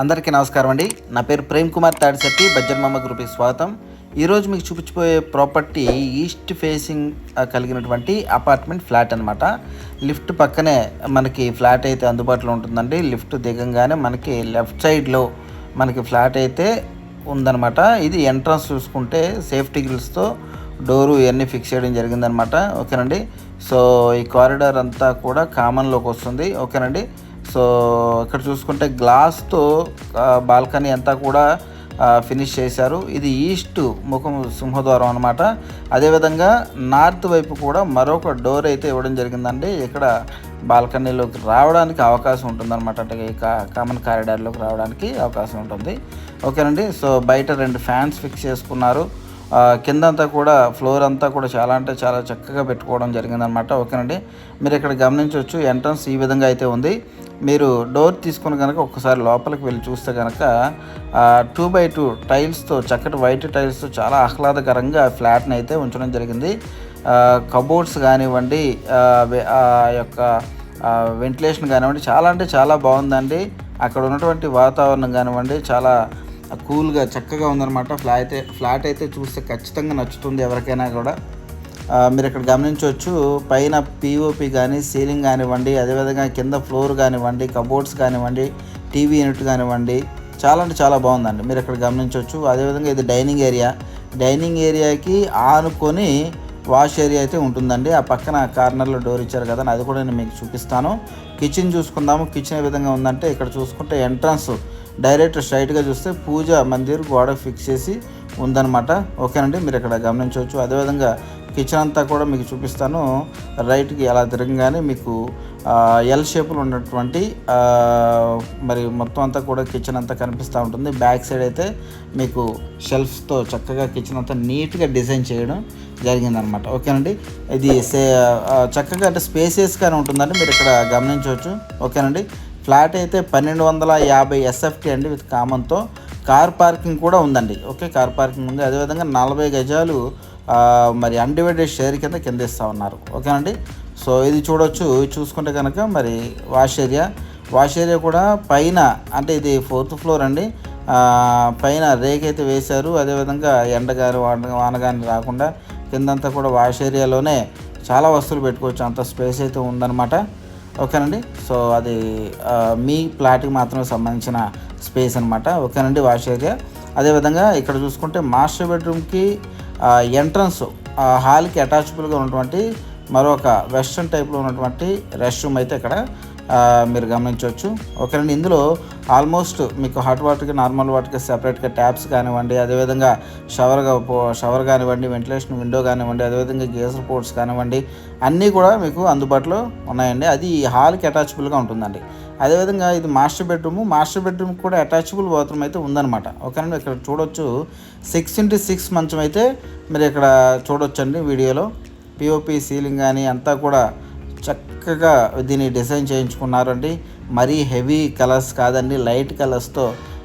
అందరికీ నమస్కారం అండి. నా పేరు ప్రేమ్ కుమార్ తాడిశెట్టి బజ్జన్మమ్మ గ్రూప్కి స్వాగతం. ఈరోజు మీకు చూపించిపోయే ప్రాపర్టీ ఈస్ట్ ఫేసింగ్ కలిగినటువంటి అపార్ట్మెంట్ ఫ్లాట్ అనమాట లిఫ్ట్ పక్కనే మనకి ఫ్లాట్ అయితే అందుబాటులో ఉంటుందండి. లిఫ్ట్ దిగంగానే మనకి లెఫ్ట్ సైడ్లో మనకి ఫ్లాట్ అయితే ఉందన్నమాట. ఇది ఎంట్రన్స్ చూసుకుంటే సేఫ్టీ గ్రిల్స్తో డోరు ఇవన్నీ ఫిక్స్ చేయడం జరిగిందనమాట ఓకేనండి? సో ఈ కారిడార్ అంతా కూడా కామన్లోకి వస్తుంది. ఓకేనండి? సో ఇక్కడ చూసుకుంటే గ్లాస్తో బాల్కనీ అంతా కూడా ఫినిష్ చేశారు. ఇది ఈస్ట్ ముఖం సింహద్వారం అనమాట అదేవిధంగా నార్త్ వైపు కూడా మరొక డోర్ అయితే ఇవ్వడం జరిగిందండి. ఇక్కడ బాల్కనీలోకి రావడానికి అవకాశం ఉంటుందన్నమాట. అంటే కామన్ కారిడార్లోకి రావడానికి అవకాశం ఉంటుంది. ఓకేనండి. సో బయట రెండు ఫ్యాన్స్ ఫిక్స్ చేసుకున్నారు. కిందంతా కూడా ఫ్లోర్ అంతా కూడా చాలా అంటే చాలా చక్కగా పెట్టుకోవడం జరిగిందనమాట ఓకేనండి. మీరు ఇక్కడ గమనించవచ్చు ఎంట్రన్స్ ఈ విధంగా అయితే ఉంది. మీరు డోర్ తీసుకుని కనుక ఒక్కసారి లోపలికి వెళ్ళి చూస్తే కనుక టూ బై టూ టైల్స్తో చక్కటి వైట్ టైల్స్తో చాలా ఆహ్లాదకరంగా ఫ్లాట్ని అయితే ఉంచడం జరిగింది. కబోర్డ్స్ కానివ్వండి ఆ, యొక్క వెంటిలేషన్ కానివ్వండి చాలా అంటే చాలా బాగుందండి. అక్కడ ఉన్నటువంటి వాతావరణం కానివ్వండి చాలా కూల్గా చక్కగా ఉందన్నమాట. ఫ్లాట్ అయితే ఫ్లాట్ అయితే చూస్తే ఖచ్చితంగా నచ్చుతుంది ఎవరికైనా కూడా. మీరు ఇక్కడ గమనించవచ్చు పైన పిఓపి కానీ సీలింగ్ కానివ్వండి అదేవిధంగా కింద ఫ్లోర్ కానివ్వండి కబోర్డ్స్ కానివ్వండి టీవీ యూనిట్ కానివ్వండి చాలా అంటే చాలా బాగుందండి. మీరు ఇక్కడ గమనించవచ్చు. అదేవిధంగా ఇది డైనింగ్ ఏరియా. డైనింగ్ ఏరియాకి ఆనుకొని వాష్ ఏరియా అయితే ఉంటుందండి. ఆ పక్కన కార్నర్లో డోర్ ఇచ్చారు కదా అది కూడా నేను మీకు చూపిస్తాను. కిచెన్ చూసుకుందాము. కిచెన్ ఏ విధంగా ఉందంటే ఇక్కడ చూసుకుంటే ఎంట్రన్స్ డైరెక్ట్ స్ట్రైట్గా చూస్తే పూజ మందిర్ గోడ ఫిక్స్ చేసి ఉందన్నమాట. ఓకేనండి మీరు ఇక్కడ గమనించవచ్చు. అదేవిధంగా కిచెన్ అంతా కూడా మీకు చూపిస్తాను. రైట్కి అలా తిరగగానే మీకు ఎల్ షేప్లో ఉన్నటువంటి మరి మొత్తం అంతా కూడా కిచెన్ అంతా కనిపిస్తూ ఉంటుంది. బ్యాక్ సైడ్ అయితే మీకు షెల్ఫ్స్తో చక్కగా కిచెన్ అంతా నీట్గా డిజైన్ చేయడం జరిగిందనమాట ఓకేనండి? ఇది సే చక్కగా అంటే స్పేసెస్గానే ఉంటుందండి. మీరు ఇక్కడ గమనించవచ్చు. ఓకేనండి? ఫ్లాట్ అయితే పన్నెండు వందల యాభై ఎస్ఎఫ్టీ అండి విత్ కామన్తో. కార్ పార్కింగ్ కూడా ఉందండి. ఓకే? కార్ పార్కింగ్ ఉంది. అదేవిధంగా నలభై గజాలు మరి అన్డివైడెడ్ షేర్ కింద కింద ఇస్తూ ఉన్నారు. ఓకేనండి? సో ఇది చూడొచ్చు చూసుకుంటే కనుక మరి వాష్ ఏరియా వాష్ ఏరియా కూడా పైన అంటే ఇది ఫోర్త్ ఫ్లోర్ అండి. పైన రేక్ అయితే వేశారు. అదేవిధంగా ఎండ కానీ వాన వాన కానీ రాకుండా కిందంతా కూడా వాష్ ఏరియాలోనే చాలా వస్తువులు పెట్టుకోవచ్చు. అంత స్పేస్ అయితే ఉందన్నమాట. ఓకేనండి? సో అది మీ ప్లాట్కి మాత్రమే సంబంధించిన స్పేస్ అనమాట ఓకేనండి? వాష్ ఏరియా అదేవిధంగా ఇక్కడ చూసుకుంటే మాస్టర్ బెడ్రూమ్కి ఎంట్రన్స్ హాల్కి అటాచబుల్గా ఉన్నటువంటి మరొక వెస్ట్రన్ టైప్లో ఉన్నటువంటి రెస్ట్ రూమ్ అయితే ఇక్కడ మీరు గమనించవచ్చు. ఓకేనండి ఇందులో ఆల్మోస్ట్ మీకు హాట్ వాటర్కి నార్మల్ వాటర్కి సెపరేట్గా ట్యాప్స్ కానివ్వండి అదేవిధంగా షవర్గా షవర్ కానివ్వండి వెంటిలేషన్ విండో కానివ్వండి అదేవిధంగా గేజర్ పోర్ట్స్ కానివ్వండి అన్నీ కూడా మీకు అందుబాటులో ఉన్నాయండి. అది హాల్కి అటాచబుల్గా ఉంటుందండి. అదేవిధంగా ఇది మాస్టర్ బెడ్రూమ్. మాస్టర్ బెడ్రూమ్ కూడా అటాచబుల్ బాత్రూమ్ అయితే ఉందన్నమాట. ఓకేనండి ఇక్కడ చూడొచ్చు. సిక్స్ ఇంటూ సిక్స్ మంచం అయితే మీరు ఇక్కడ చూడొచ్చండి వీడియోలో. పిఓపి సీలింగ్ కానీ అంతా కూడా చక్కగా దీన్ని డిజైన్ చేయించుకున్నారండి. మరీ హెవీ కలర్స్ కాదండి లైట్ కలర్స్తో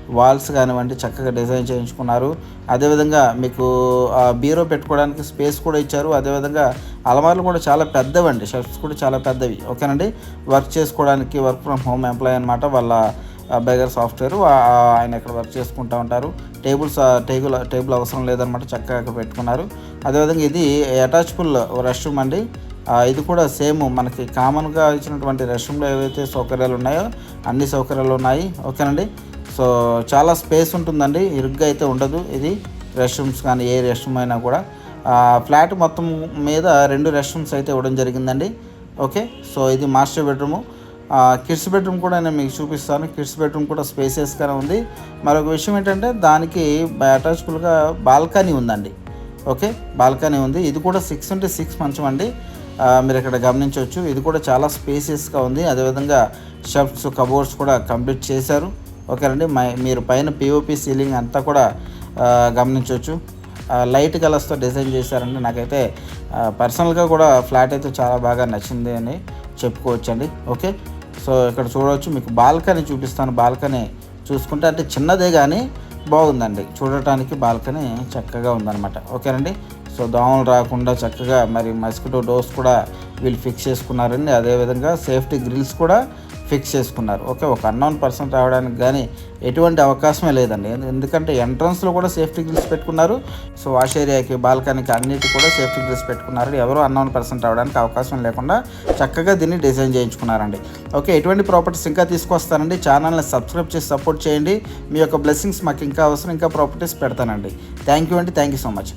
వాల్స్ కానివ్వండి చక్కగా డిజైన్ చేయించుకున్నారు. అదేవిధంగా మీకు ఆ, బీరో పెట్టుకోవడానికి స్పేస్ కూడా ఇచ్చారు. అదేవిధంగా అలమార్లు కూడా చాలా పెద్దవండి. షెల్ఫ్స్ కూడా చాలా పెద్దవి. ఓకేనండి? వర్క్ చేసుకోవడానికి వర్క్ ఫ్రమ్ హోమ్ ఎంప్లాయ్ అనమాట వాళ్ళ బెగర్ సాఫ్ట్వేర్ ఆయన ఇక్కడ వర్క్ చేసుకుంటూ ఉంటారు. టేబుల్స్ టేబుల్ టేబుల్ అవసరం లేదనమాట చక్కగా ఇక్కడ పెట్టుకున్నారు. అదేవిధంగా ఇది అటాచబుల్ రెస్ట్ రూమ్ అండి. ఇది కూడా సేమ్ మనకి కామన్గా ఇచ్చినటువంటి రెస్ట్ రూమ్లో ఏవైతే సౌకర్యాలు ఉన్నాయో అన్ని సౌకర్యాలు ఉన్నాయి. ఓకేనండి? సో చాలా స్పేస్ ఉంటుందండి ఇరుగ్గా అయితే ఉండదు ఇది. రెస్ట్ రూమ్స్ కానీ ఏ రెస్ట్ రూమ్ అయినా కూడా. ఫ్లాట్ మొత్తం మీద రెండు రెస్ట్ రూమ్స్ అయితే ఇవ్వడం జరిగిందండి. ఓకే సో ఇది మాస్టర్ బెడ్రూము. కిడ్స్ బెడ్రూమ్ కూడా నేను మీకు చూపిస్తాను. కిడ్స్ బెడ్రూమ్ కూడా స్పేసెస్గానే ఉంది. మరొక విషయం ఏంటంటే దానికి అటాచబుల్గా బాల్కనీ ఉందండి. ఓకే బాల్కనీ ఉంది. ఇది కూడా సిక్స్ ఇంటూ సిక్స్ మంచం అండి. మీరు ఇక్కడ గమనించవచ్చు. ఇది కూడా చాలా స్పేసియస్గా ఉంది. అదేవిధంగా షర్ట్స్ కబోర్డ్స్ కూడా కంప్లీట్ చేశారు. ఓకేనండి మై- మీరు పైన పిఓపి సీలింగ్ అంతా కూడా గమనించవచ్చు. లైట్ కలర్స్తో డిజైన్ చేశారండి. నాకైతే పర్సనల్గా కూడా ఫ్లాట్ అయితే చాలా బాగా నచ్చింది అని చెప్పుకోవచ్చండి. ఓకే సో ఇక్కడ చూడవచ్చు మీకు బాల్కనీ చూపిస్తాను. బాల్కనీ చూసుకుంటే అంటే చిన్నదే కానీ బాగుందండి. చూడటానికి బాల్కనీ చక్కగా ఉందన్నమాట. ఓకేనండి సో దోమలు రాకుండా చక్కగా మరి మస్కిటో డోర్స్ కూడా వీళ్ళు ఫిక్స్ చేసుకున్నారండి. అదేవిధంగా సేఫ్టీ గ్రిల్స్ కూడా ఫిక్స్ చేసుకున్నారు. ఓకే ఒక అన్నోన్ పర్సన్ రావడానికి కానీ ఎటువంటి అవకాశమే లేదండి. ఎందుకంటే ఎంట్రన్స్లో కూడా సేఫ్టీ గ్రిల్స్ పెట్టుకున్నారు. సో వాష్ ఏరియాకి బాల్కనీకి అన్నిటి కూడా సేఫ్టీ గ్రిల్స్ పెట్టుకున్నారు. ఎవరు అన్నోన్ పర్సన్ రావడానికి అవకాశం లేకుండా చక్కగా దీన్ని డిజైన్ చేయించుకున్నారండి. ఓకే ఎటువంటి ప్రాపర్టీస్ ఇంకా తీసుకొస్తానండి. ఛానల్ని సబ్స్క్రైబ్ చేసి సపోర్ట్ చేయండి. మీ యొక్క బ్లెస్సింగ్స్ మాకు ఇంకా అవసరం ఇంకా ప్రాపర్టీస్ పెడతానండి. థ్యాంక్ యూ అండి. Thank you so much